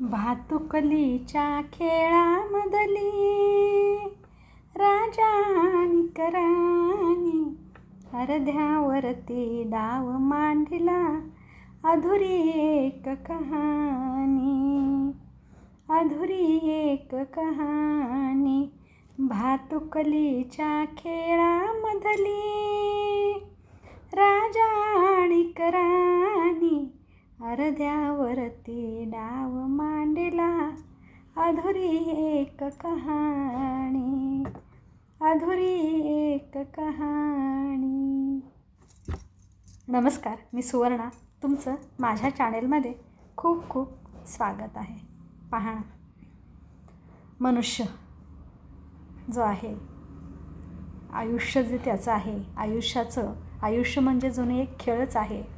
भातुकलीच्या खेळामधली राजा आणि करानी अर्ध्यावरती डाव मांडला अधुरी एक कहाणी. अधुरी एक कहाणी भातुकलीच्या खेळामधली राजा आणि करानी अर्ध्यावरती डाव मांडला. अधुरी एक कहाणी. अधुरी एक कहाणी. नमस्कार मी सुवर्णा. तुमचं माझ्या चॅनेलमध्ये खूप खूप स्वागत आहे. पहा मनुष्य जो आहे आयुष्य जे त्याचं आहे आयुष्याचं आयुष्य म्हणजे जुने एक खेळच आहे.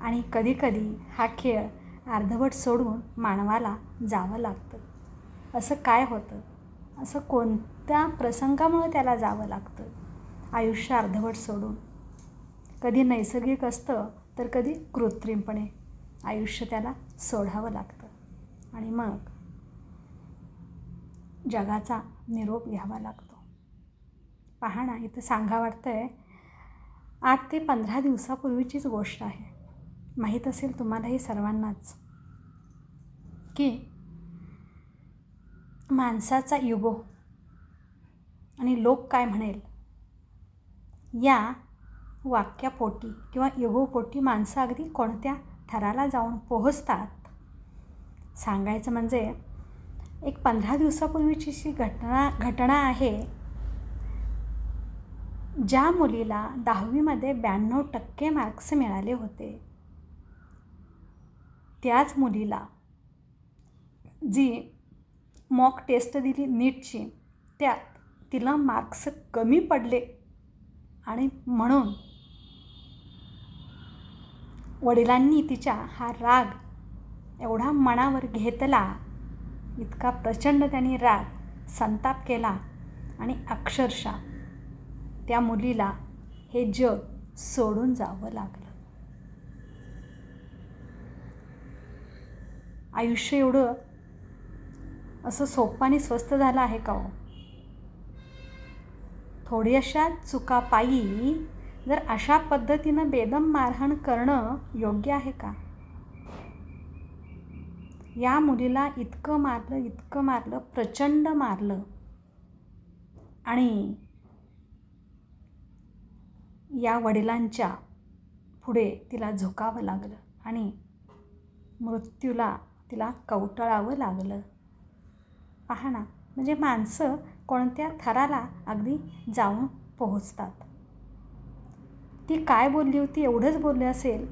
आणि कधीकधी हा खेळ अर्धवट सोडून मानवाला जावं लागतं. असं काय होतं? असं कोणत्या प्रसंगामुळे त्याला जावं लागतं? आयुष्य अर्धवट सोडून. कधी नैसर्गिक असतं तर कधी कृत्रिमपणे आयुष्य त्याला सोडावं लागतं. आणि मग जगाचा निरोप घ्यावा लागतो. पहा ना इथं सांगा वाटतं आहे आठ ते पंधरा दिवसापूर्वीचीच गोष्ट आहे. माहीत असेल तुम्हालाही सर्वांनाच की माणसाचा युगो आणि लोक काय म्हणेल या वाक्यापोटी किंवा युगोपोटी माणसं अगदी कोणत्या थराला जाऊन पोहोचतात? सांगायचं म्हणजे एक पंधरा दिवसापूर्वीची जी घटना घटना आहे ज्या मुलीला दहावीमध्ये ब्याण्णव टक्के मार्क्स मिळाले होते. त्याच मुलीला जी मॉक टेस्ट दिली नीटची त्यात तिला मार्क्स कमी पडले आणि म्हणून वडिलांनी तिच्या हा राग एवढा मनावर घेतला इतका प्रचंड त्यांनी राग संताप केला आणि अक्षरशः त्या मुलीला हे जग सोडून जावं लागलं. आयुष्य एवढं असं सोपं आणि स्वस्त झालं आहे का हो? थोड्याशा चुकापायी जर अशा पद्धतीनं बेदम मारहाण करणं योग्य आहे का? या मुलीला इतकं मारलं इतकं मारलं प्रचंड मारलं. आणि या वडिलांच्या पुढे तिला झोकावं लागलं आणि मृत्यूला तिला कवटाळावं लागलं. पहा ना म्हणजे माणसं कोणत्या थराला अगदी जाऊन पोहोचतात. ती काय बोलली होती एवढंच बोलले असेल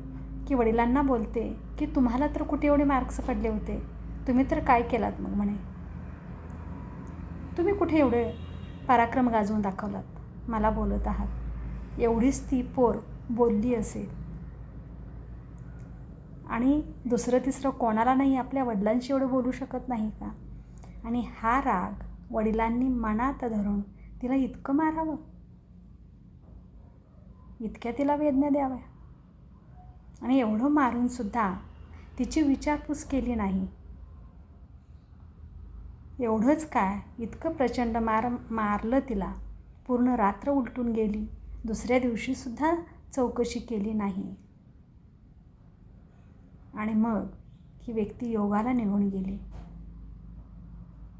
की वडिलांना बोलते की तुम्हाला तर कुठे एवढे मार्क्स पडले होते? तुम्ही तर काय केलात मग म्हणे? तुम्ही कुठे एवढे पराक्रम गाजवून दाखवलात? मला बोलत आहात. एवढीच ती पोर बोलली असेल. आणि दुसरं तिसरं कोणाला नाही आपल्या वडिलांशी एवढं बोलू शकत नाही का? आणि हा राग वडिलांनी मनात धरून तिला इतकं मारावं? इतक्या तिला वेदना द्याव्या? आणि एवढं मारूनसुद्धा तिची विचारपूस केली नाही. एवढंच काय? इतकं प्रचंड मार मारलं तिला. पूर्ण रात्र उलटून गेली. दुसऱ्या दिवशीसुद्धा चौकशी केली नाही. आणि मग ही व्यक्ती योगाला निघून गेली.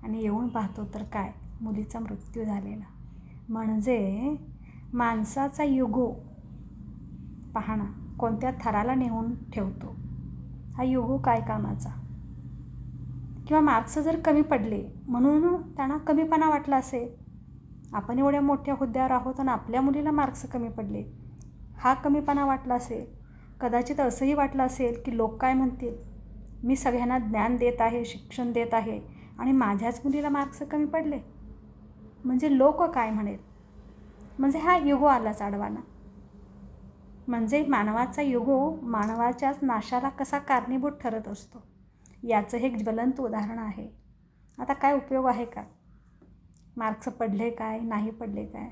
आणि येऊन पाहतो तर काय? मुलीचा मृत्यू झालेला. म्हणजे माणसाचा युगो पाहणा कोणत्या थराला नेऊन ठेवतो? हा युगो काय कामाचा? किंवा मार्क्स जर कमी पडले म्हणून त्यांना कमीपणा वाटला असेल? आपण एवढ्या मोठ्या हुद्द्यावर आहोत आणि आपल्या मुलीला मार्क्स कमी पडले हा कमीपणा वाटला असेल? कदाचित असंही वाटलं असेल की लोक काय म्हणतील? मी सगळ्यांना ज्ञान देत आहे शिक्षण देत आहे आणि माझ्याच मुलीला मार्क्स कमी पडले. म्हणजे लोक काय म्हणेल? म्हणजे हा युगो आलाच आडवाना. म्हणजे मानवाचा युगो मानवाच्याच नाशाला कसा कारणीभूत ठरत असतो? याचं हे ज्वलंत उदाहरण आहे. आता काय उपयोग आहे का? मार्क्स पडले काय? नाही पडले काय?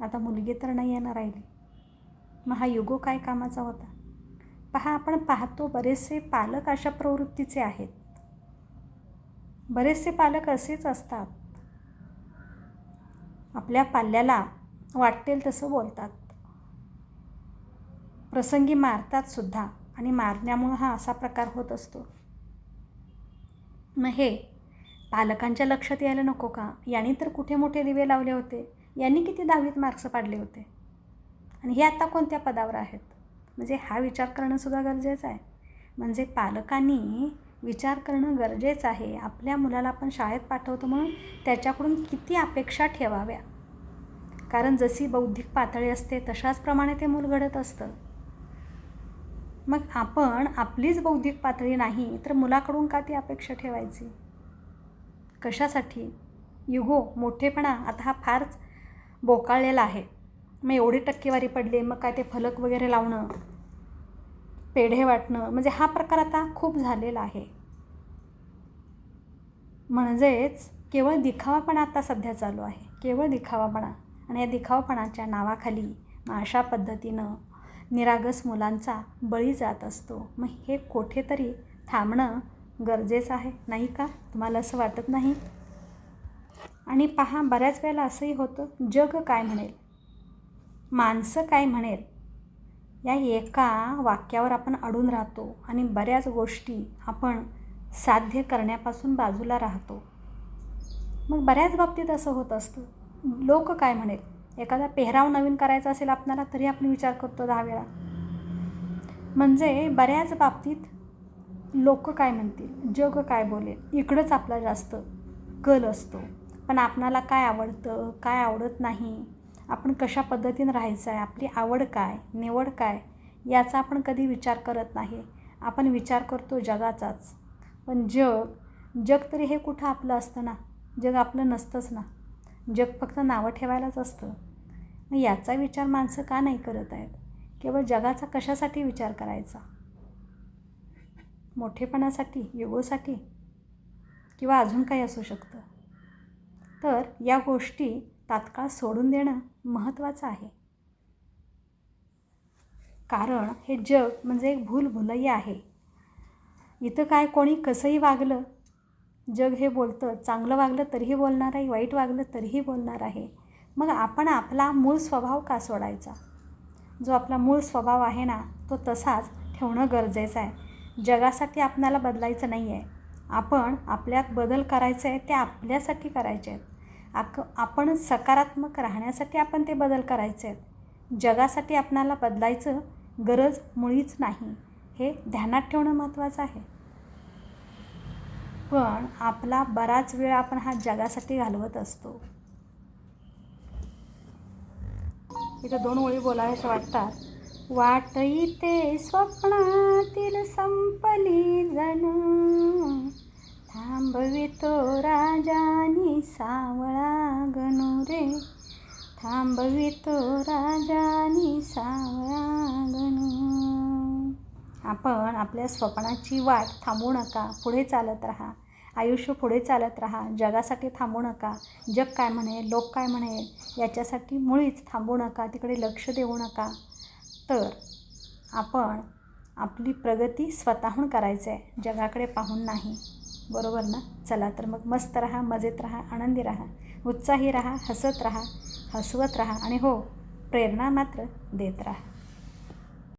आता मुलगी तर नाही येणार राहिली. मग हा युगो काय कामाचा होता? पहा आपण पाहतो बरेचसे पालक अशा प्रवृत्तीचे आहेत. बरेचसे पालक असेच असतात. आपल्या पाल्याला वाटेल तसं बोलतात. प्रसंगी मारतात सुद्धा आणि मारण्यामुळं हा असा प्रकार होत असतो. मग हे पालकांच्या लक्षात यायला नको का? यांनी तर कुठे मोठे दिवे लावले होते. यांनी किती दहावीत मार्क्स पाडले होते? आणि हे आता कोणत्या पदावर आहेत? म्हणजे हा विचार करणंसुद्धा गरजेचं आहे. म्हणजे पालकांनी विचार करणं गरजेचं आहे. आपल्या मुलाला आपण शाळेत पाठवतो म्हणून त्याच्याकडून किती अपेक्षा ठेवाव्या? कारण जशी बौद्धिक पातळी असते तशाचप्रमाणे ते मूल घडत असतं. मग आपण आपलीच बौद्धिक पातळी नाही तर मुलाकडून का ती अपेक्षा ठेवायची? कशासाठी? युगो मोठेपणा आता हा फारच बोकाळलेला आहे. मग एवढी टक्केवारी पडली मग काय ते फलक वगैरे लावणं पेढे वाटणं म्हणजे हा प्रकार आता खूप झालेला आहे. म्हणजेच केवळ दिखावापणा आता सध्या चालू आहे. केवळ दिखावापणा आणि या दिखावापणाच्या नावाखाली मग अशा पद्धतीनं निरागस मुलांचा बळी जात असतो. मग हे कुठेतरी थांबणं गरजेचं आहे नाही का? तुम्हाला असं वाटत नाही? आणि पहा बऱ्याच वेळेला असंही होतं जग काय म्हणेल? माणसं काय म्हणेल? या एका वाक्यावर आपण अडून राहतो आणि बऱ्याच गोष्टी आपण साध्य करण्यापासून बाजूला राहतो. मग बऱ्याच बाबतीत असं होत असतं. लोक काय म्हणेल? एखादा पेहराव नवीन करायचा असेल आपणाला तरी आपण विचार करतो दहा वेळा. म्हणजे बऱ्याच बाबतीत लोक काय म्हणतील? जग काय बोलेल? इकडंच आपला जास्त कल असतो. पण आपणाला काय आवडतं? काय आवडत नाही? आपण कशा पद्धतीनं राहायचं आहे आपली आवड काय निवड काय याचा आपण कधी विचार करत नाही. आपण विचार करतो जगाचाच. पण जग जग तरी हे कुठं आपलं असतं ना? जग आपलं नसतंच ना? जग फक्त नावं ठेवायलाच असतं. मग याचा विचार माणसं का नाही करत आहेत? केवळ जगाचा कशासाठी विचार करायचा? मोठेपणासाठी युगोसाठी? किंवा अजून काही असू शकतं? तर या गोष्टी तात्काळ सोडून देणं महत्त्वाचं आहे. कारण हे जग म्हणजे एक भूलभुलई आहे. इथं काय कोणी कसंही वागलं जग हे बोलतं चांगलं वागलं तरीही बोलणार आहे वाईट वागलं तरीही बोलणार आहे. मग आपण आपला मूळ स्वभाव का सोडायचा? जो आपला मूळ स्वभाव आहे ना तो तसाच ठेवणं गरजेचं आहे. जगासाठी आपणाला बदलायचं नाही आहे आपण आपल्यात बदल करायचे आहे ते आपल्यासाठी करायचे आहेत. आक आपण सकारात्मक राहण्यासाठी आपण ते बदल करायचे. आहेत जगासाठी आपणाला बदलायचं गरज मुळीच नाही. हे ध्यानात ठेवणं महत्त्वाचं आहे. पण आपला बराच वेळ आपण हा जगासाठी घालवत असतो. इथं दोन ओळी बोलाव्याशा वाटतात. वाटई ते स्वप्नातील संपली जण. थांबवितो राजानी सावळा गणू रे. थांबवितो राजानी सावळा गणू. आपण आपल्या स्वप्नाची वाट थांबू नका पुढे चालत राहा. आयुष्य पुढे चालत राहा जगासाठी थांबू नका. जग काय म्हणेल लोक काय म्हणेल याच्यासाठी मुळीच थांबू नका तिकडे लक्ष देऊ नका. तर आपण आपली प्रगती स्वतःहून करायचं आहे जगाकडे पाहून नाही. बरोबर ना? चला तर मग मस्त राहा मजेत राहा आनंदी राहा उत्साही राहा हसत राहा हसवत राहा आणि हो प्रेरणा मात्र देत राहा.